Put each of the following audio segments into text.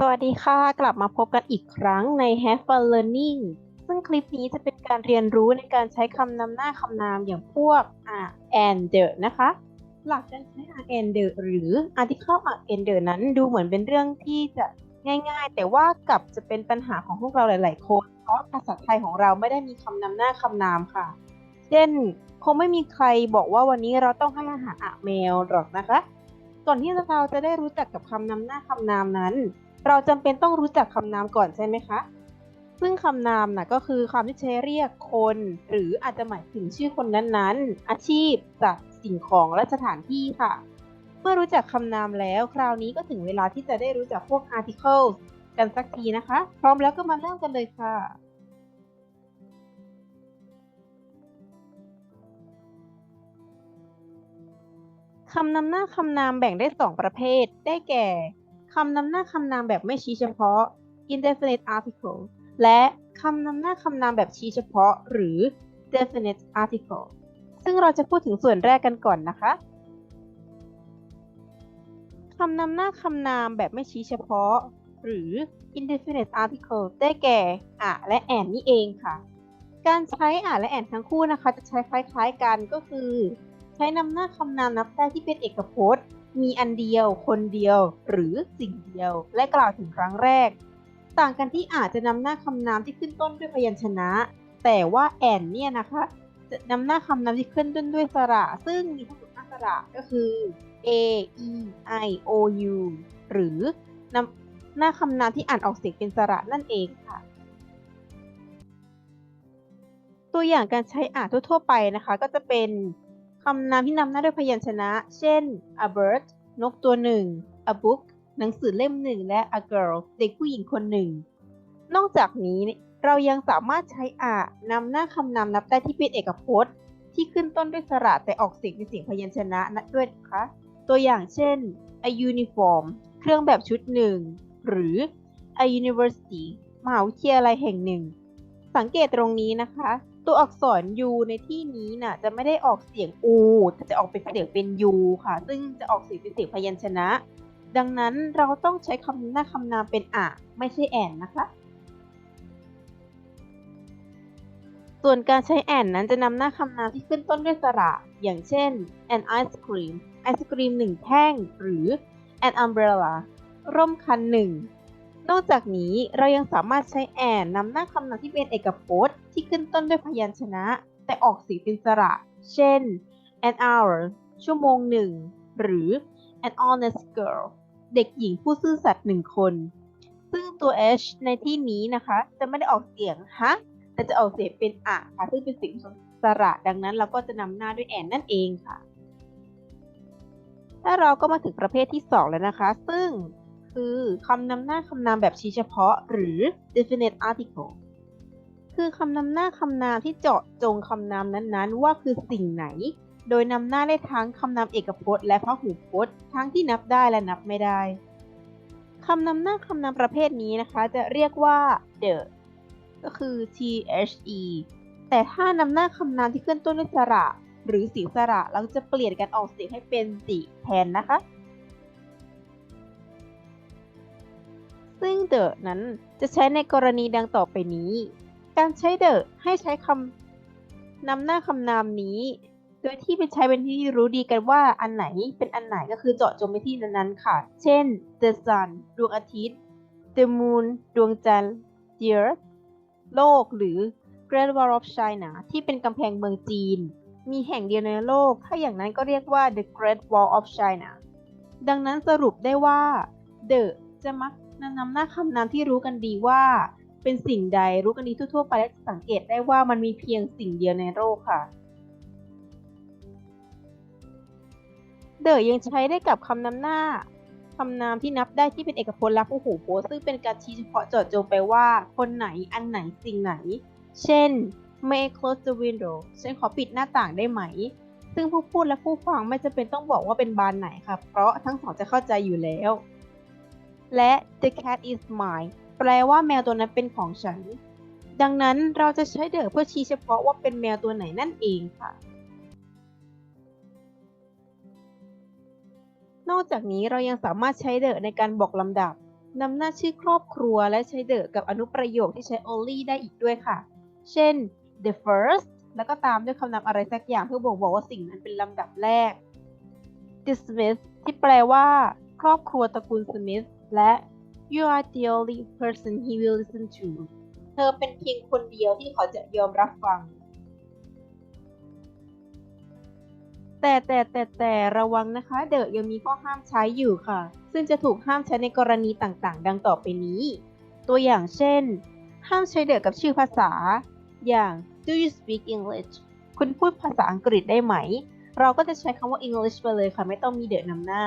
สวัสดีค่ะ กลับมาพบกันอีกครั้งใน Have Fun Learning ซึ่งคลิปนี้จะเป็นการเรียนรู้ในการใช้คำนำหน้าคำนามอย่างพวก are and the นะคะ หลักการใช้ are and the หรือ article are and the นั้นดูเหมือนเป็นเรื่องที่จะง่าย ๆ แต่ว่ากลับจะเป็นปัญหาของพวกเราหลาย ๆ คน เพราะภาษาไทยของเราไม่ได้มีคำนำหน้าคำนามค่ะ เช่น คงไม่มีใครบอกว่าวันนี้เราต้องให้อาหารอะแมวหรอกนะคะ ก่อนที่เราจะได้รู้จักกับคำนำหน้าคำนามนั้น เราจำเป็นต้องรู้จักคำนามก่อนใช่ไหมคะ ซึ่งคำนามนะก็คือคำที่ใช้เรียกคน หรืออาจจะหมายถึงชื่อคนนั้นๆ อาชีพสัตว์สิ่งของและสถานที่ค่ะ เมื่อรู้จักคำนามแล้วคราวนี้ก็ถึงเวลาที่จะได้รู้จักพวก articles กันสักทีนะคะ พร้อมแล้วก็มาเริ่มกันเลยค่ะคำนำหน้าคำนามแบ่งได้ 2 ประเภท ได้แก่ คำนำหน้าคำนามแบบไม่ชี้เฉพาะ indefinite article และคำนำหน้าคำนามแบบชี้เฉพาะ หรือ definite article ซึ่งเราจะพูดถึงส่วนแรกกันก่อนนะคะคำนำหน้าคำนามแบบไม่ชี้เฉพาะ หรือ indefinite article ได้แก่อะและแอนนี่เองค่ะ การใช้อะและแอนทั้งคู่นะคะ จะใช้คล้ายๆกันก็คือ ใช้นำหน้าคำนามนับได้ที่เป็นเอกพจน์ มีอันเดียว คนเดียว หรือสิ่งเดียว และกล่าวถึงครั้งแรก ต่างกันที่อาจจะนำหน้าคำนามที่ขึ้นต้นด้วยพยัญชนะ แต่ว่าแอนเนี่ยนะคะจะนำหน้าคำนามที่ขึ้นต้นด้วยสระ ซึ่งมีทั้งหมดห้าสระก็คือ a e i o u หรือนำหน้าคำนามที่อ่านออกเสียงเป็นสระนั่นเองค่ะ ตัวอย่างการใช้อ่านทั่วๆไปนะคะ ก็จะเป็น คำนามที่นำหน้าด้วยพยัญชนะ เช่น a bird นกตัวหนึ่ง a book หนังสือเล่มหนึ่ง และ a girl เด็กผู้หญิงคนหนึ่ง นอกจากนี้เรายังสามารถใช้อ่านำหน้าคำนามนับได้ที่เป็นเอกพจน์ ที่ขึ้นต้นด้วยสระแต่ออกเสียงเป็นเสียงพยัญชนะนัด้วยนะคะ ตัวอย่างเช่น a uniform เครื่องแบบชุดหนึ่ง หรือ a university มหาวิทยาลัยแห่งหนึ่ง สังเกตตรงนี้นะคะ ตัวอักษร u ในที่นี้น่ะจะไม่ได้ออกเสียง u แต่จะออกเป็นเสียงเป็น u ค่ะ ซึ่งจะออกเสียงเป็นเสียงพยัญชนะ ดังนั้นเราต้องใช้คำหน้าคำนามเป็นอะไม่ใช่แอนนะคะ ส่วนการใช้แอนนั้นจะนำหน้าคำนามที่ขึ้นต้นด้วยสระ อย่างเช่น an ice cream ไอศกรีมหนึ่งแท่ง หรือ an umbrella ร่มคันหนึ่ง นอกจากนี้เรายังสามารถใช้แอนนำหน้าคำนามที่เป็นเอกพจน์ที่ขึ้นต้นด้วยพยัญชนะ แต่ออกเสียงเป็นสระ เช่น an hour ชั่วโมงหนึ่ง หรือ an honest girl เด็กหญิงผู้ซื่อสัตย์หนึ่งคน ซึ่งตัว h ในที่นี้นะคะ จะไม่ได้ออกเสียงฮะ แต่จะออกเสียงเป็นอะค่ะ ซึ่งเป็นเสียงสระดังนั้นเราก็จะนำหน้าด้วยแอนนั่นเองค่ะถ้าเราก็มาถึงประเภทที่ 2 แล้วนะคะ ซึ่ง คือคำนำหน้าคำนามแบบชี้เฉพาะ หรือ definite article คือคำนำหน้าคำนามที่เจาะจงคำนามนั้นๆ ว่าคือสิ่งไหน โดยนำหน้าได้ทั้งคำนามเอกพจน์ และพหูพจน์ ทั้งที่นับได้และนับไม่ได้คำนำหน้าคำนามประเภทนี้นะคะ จะเรียกว่า the ก็คือ the แต่ถ้านำหน้าคำนามที่ขึ้นต้นด้วยสระ หรือสีสระเราจะเปลี่ยนการออกเสียงให้เป็นติแทนนะคะ ซึ่ง the นั้นจะใช้ในกรณีดังต่อไปนี้ การใช้ the ให้ใช้คำนำหน้าคำนามนี้ โดยที่เป็นใช้เป็นที่รู้ดีกันว่าอันไหนเป็นอันไหนก็คือเจาะจงไปที่นั้นๆค่ะ เช่น the sun ดวงอาทิตย์ the moon ดวงจันทร์ the earth โลกหรือ Great Wall of China ที่เป็นกำแพงเมืองจีน มีแห่งเดียวในโลก ถ้าอย่างนั้นก็เรียกว่า the Great Wall of China ดังนั้นสรุปได้ว่า the จะมัก นำนำหน้าคำนามที่รู้กันดีว่า เป็นสิ่งใดรู้กันดีทั่วๆไปและสังเกตได้ว่ามันมีเพียงสิ่งเดียวในโลกค่ะ the ยังใช้ได้กับคำนำหน้าคำนามที่นับได้ที่เป็นเอกพจน์และผู้หูพซึ่งเป็นการชี้เฉพาะเจาะจงไปว่า คนไหนอันไหนสิ่งไหน เช่น may I close the window ฉันขอปิดหน้าต่างได้ไหม ซึ่งผู้พูดและผู้ฟังไม่จำเป็นต้องบอกว่าเป็นบานไหนค่ะ เพราะทั้งสองจะเข้าใจอยู่แล้ว และ the cat is mine แปลว่าแมวตัวนั้นเป็นของฉัน ดังนั้นเราจะใช้เดอเพื่อชี้เฉพาะว่าเป็นแมวตัวไหนนั่นเองค่ะ นอกจากนี้เรายังสามารถใช้เดอในการบอกลำดับนำหน้าชื่อครอบครัวและใช้เดอกับอนุประโยคที่ใช้ only ได้อีกด้วยค่ะ เช่น the first แล้วก็ตามด้วยคำนามอะไรสักอย่างเพื่อบ่งบอกว่าสิ่งนั้นเป็นลำดับแรก the Smith ที่แปลว่า ครอบครัวตระกูลสมิธ และ you are the only person he will listen to เธอเป็นเพียงคนเดียวที่เขาจะยอมรับฟัง แต่แต่แต่แต่ระวังนะคะ เดอะยังมีข้อห้ามใช้อยู่ค่ะ ซึ่งจะถูกห้ามใช้ในกรณีต่างๆ ดังต่อไปนี้ ตัวอย่างเช่น ห้ามใช้เดอะกับชื่อภาษา อย่าง do you speak English คุณพูดภาษาอังกฤษได้ไหม เราก็จะใช้คำว่า English ไปเลยค่ะ ไม่ต้องมีเดอะนำหน้า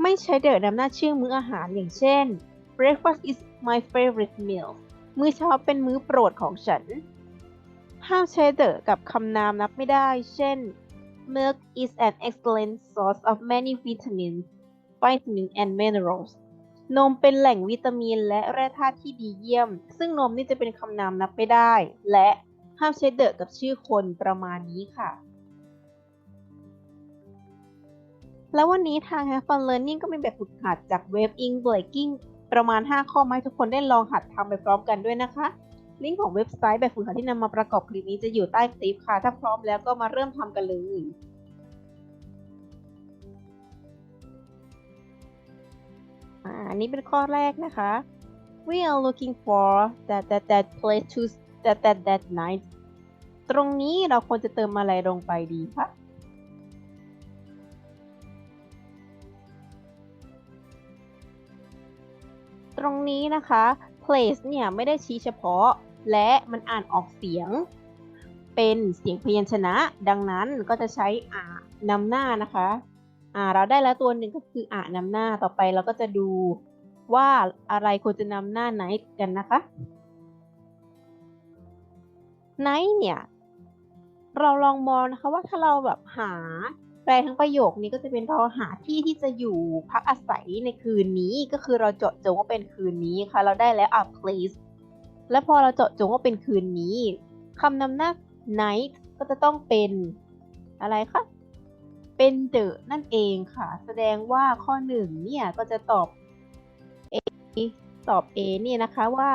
ไม่ใช้เดอะนำหน้าชื่อมื้ออาหารอย่างเช่น breakfast is my favorite meal มื้อเช้าเป็นมื้อโปรดของฉัน ห้ามใช้เดอะกับคำนามนับไม่ได้ เช่น milk is an excellent source of many vitamins vitamins and minerals นมเป็นแหล่งวิตามินและแร่ธาตุที่ดีเยี่ยม ซึ่งนมนี่จะเป็นคำนามนับไม่ได้ และห้ามใช้เดอะกับชื่อคนประมาณนี้ค่ะ แล้ววันนี้ทาง Have Fun Learning ก็มีแบบฝึกหัดจาก Web Ink Breaking ประมาณ 5 ข้อมาให้ทุกคนได้ลองหัดทำไปพร้อมกันด้วยนะคะ ลิงก์ของเว็บไซต์แบบฝึกหัดที่นำมาประกอบคลิปนี้จะอยู่ใต้คลิปค่ะ ถ้าพร้อมแล้วก็มาเริ่มทำกันเลยอันนี้เป็นข้อแรกนะคะ we are looking for that that that place to that that that night ตรงนี้เราควรจะเติมอะไรลงไปดีคะ ตรงนี้นะคะ place เนี่ยไม่ได้ชี้เฉพาะ และมันอ่านออกเสียง เป็นเสียงพยัญชนะ ดังนั้นก็จะใช้อ่านำหน้านะคะอ่าเราได้แล้วตัวหนึ่งก็คืออ่านำหน้าต่อไปเราก็จะดูว่าอะไรควรจะนำหน้าไหนกันนะคะไหนเนี่ย เราลองมองนะคะว่าถ้าเราแบบหา แปลทั้งประโยคนี้ก็จะเป็นเราหาที่ที่จะอยู่พักอาศัยในคืนนี้ก็คือเราเจาะจงว่าเป็นคืนนี้ค่ะ เราได้แล้ว a place และพอเราเจาะจงว่าเป็นคืนนี้คำนำหน้า night ก็จะต้องเป็นอะไรคะเป็น the นั่นเองค่ะ แสดงว่าข้อหนึ่งเนี่ยก็จะตอบ A ตอบ A เนี่ยนะคะว่า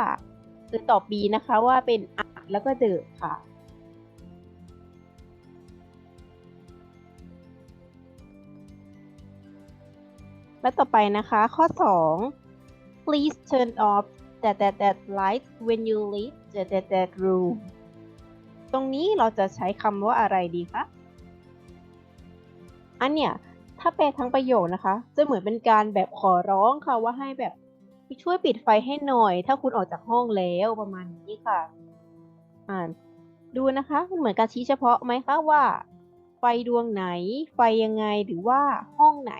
หรือตอบ B นะคะว่าเป็น a แล้วก็ the ค่ะ และต่อไปนะคะ ข้อ 2 please turn off that that that light when you leave that that that room ตรงนี้เราจะใช้คำว่าอะไรดีคะ อันเนี้ยถ้าแปลทั้งประโยคนะคะ จะเหมือนเป็นการแบบขอร้องค่ะว่าให้แบบช่วยปิดไฟให้หน่อย ถ้าคุณออกจากห้องแล้วประมาณนี้ค่ะ อ่านดูนะคะมันเหมือนการชี้เฉพาะไหมคะว่า ไฟดวงไหน ไฟยังไงหรือว่าห้องไหน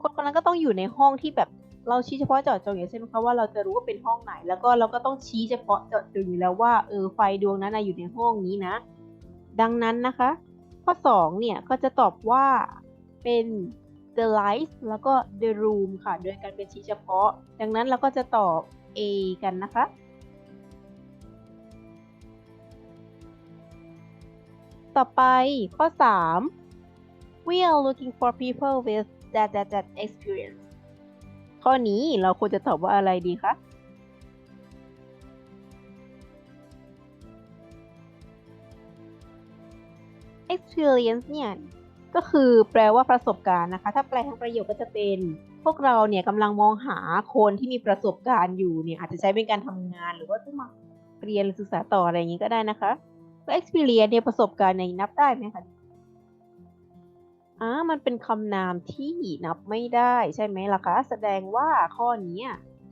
คนคนนั้นก็ต้องอยู่ในห้องที่แบบเราชี้เฉพาะเจาะจงอย่างเช่นคะว่าเราจะรู้ว่าเป็นห้องไหน แล้วก็เราก็ต้องชี้เฉพาะเจาะจงอยู่แล้วว่าเออไฟดวงนั้นอยู่ในห้องนี้นะ ดังนั้นนะคะ ข้อ 2 เนี่ยก็จะตอบว่าเป็น the light แล้วก็ the room ค่ะ โดยการเป็นชี้เฉพาะ ดังนั้นเราก็จะตอบ A กันนะคะ ต่อไปข้อ 3 we are looking for people with that that that experience ข้อนี้เราควรจะตอบว่าอะไรดีคะ experience เนี่ยก็คือแปลว่าประสบการณ์นะคะ ถ้าแปลทั้งประโยคก็จะเป็น พวกเราเนี่ยกำลังมองหาคนที่มีประสบการณ์อยู่เนี่ยอาจจะใช้เป็นการทำงานหรือว่าต้องมาเรียนหรือศึกษาต่ออะไรอย่างนี้ก็ได้นะคะ experience เนี่ยประสบการณ์เนี่ยนับได้ไหมคะ อ่ามันเป็นคำนามที่นับไม่ได้ใช่ไหมล่ะคะ แสดงว่าข้อนี้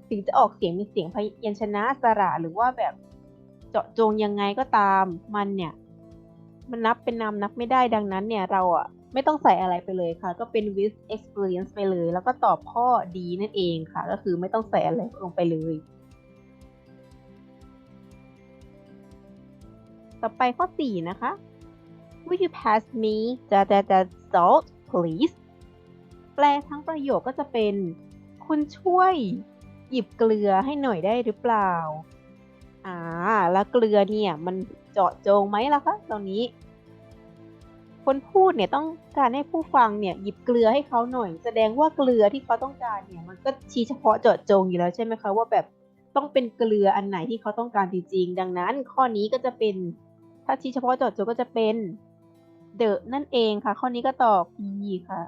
ถึงจะออกเสียงมีเสียงพยัญชนะสระหรือว่าแบบเจาะจงยังไงก็ตามมันเนี่ย มันนับเป็นนามนับไม่ได้ดังนั้นเนี่ยเราอะไม่ต้องใส่อะไรไปเลยค่ะ ก็เป็น with experience ไปเลย แล้วก็ตอบข้อดีนั่นเองค่ะ ก็คือไม่ต้องใส่อะไรลงไปเลย ต่อไปข้อ 4 นะคะ Would you pass me that that that salt please แปลทั้งประโยคก็จะเป็น คุณช่วยหยิบเกลือให้หน่อยได้หรือเปล่า อ่า แล้วเกลือเนี่ย มันเจาะจงไหมล่ะคะตรงนี้ คนพูดเนี่ยต้องการให้ผู้ฟังเนี่ยหยิบเกลือให้เขาหน่อย แสดงว่าเกลือที่เขาต้องการเนี่ย มันก็ชี้เฉพาะเจาะจงอยู่แล้วใช่ไหมคะว่าแบบต้องเป็นเกลืออันไหนที่เขาต้องการจริงๆ ดังนั้นข้อนี้ก็จะเป็น ถ้าชี้เฉพาะเจาะจงก็จะเป็น the นั่นเองค่ะ ข้อนี้ก็ตอบ B ค่ะ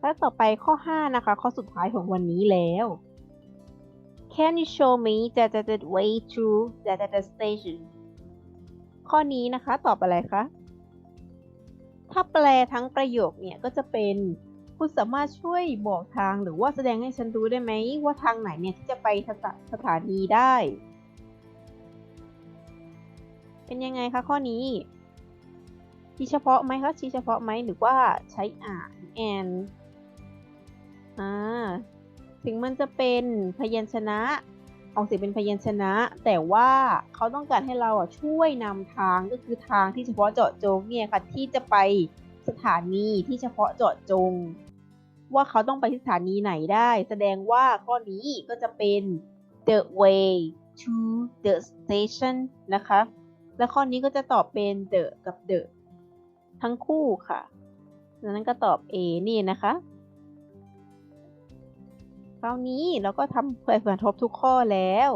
และต่อไปข้อ 5 นะคะ ข้อสุดท้ายของวันนี้แล้ว Can you show me the the the way to the the the station ข้อนี้นะคะตอบอะไรคะ ถ้าแปลทั้งประโยคเนี่ยก็จะเป็นคุณสามารถช่วยบอกทางหรือว่าแสดงให้ฉันรู้ได้ไหมว่าทางไหนเนี่ยที่จะไปสถาสถานีได้ เป็นยังไงคะข้อนี้ชี้เฉพาะไหมคะชี้เฉพาะไหมหรือว่าใช้อ่าน and อ่าถึงมันจะเป็นพยัญชนะออกเสียงเป็นพยัญชนะ แต่ว่าเขาต้องการให้เราอะช่วยนำทางก็คือทางที่เฉพาะเจาะจงเนี่ยค่ะที่จะไปสถานีที่เฉพาะเจาะจง ว่าเขาต้องไปที่สถานีไหนได้ แสดงว่าข้อนี้ก็จะเป็น the way to the station นะคะ และข้อนี้ก็จะตอบเป็น the กับ the ทั้งคู่ค่ะดังนั้นก็ตอบ A นี่นะคะ คราวนี้เราก็ทำเพื่อทบทุกข้อแล้ว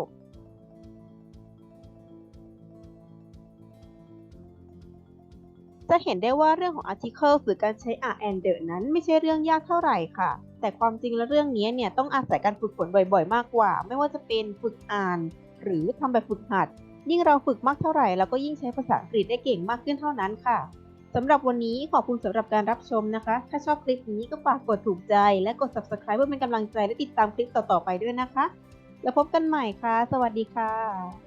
จะเห็นได้ว่าเรื่องของ article หรือการใช้ are and the นั้นไม่ใช่เรื่องยากเท่าไหร่ค่ะ แต่ความจริงแล้วเรื่องนี้เนี่ยต้องอาศัยการฝึกฝนบ่อยๆ มากกว่า ไม่ว่าจะเป็นฝึกอ่าน หรือทำแบบฝึกหัด ยิ่งเราฝึกมากเท่าไหร่เราก็ยิ่งใช้ภาษาอังกฤษได้เก่งมากขึ้นเท่านั้นค่ะสำหรับวันนี้ขอบคุณสำหรับการรับชมนะคะ ถ้าชอบคลิปนี้ก็ฝากกดถูกใจและกด subscribe เพื่อเป็นกำลังใจและติดตามคลิปต่อๆไปด้วยนะคะ แล้วพบกันใหม่ค่ะ สวัสดีค่ะ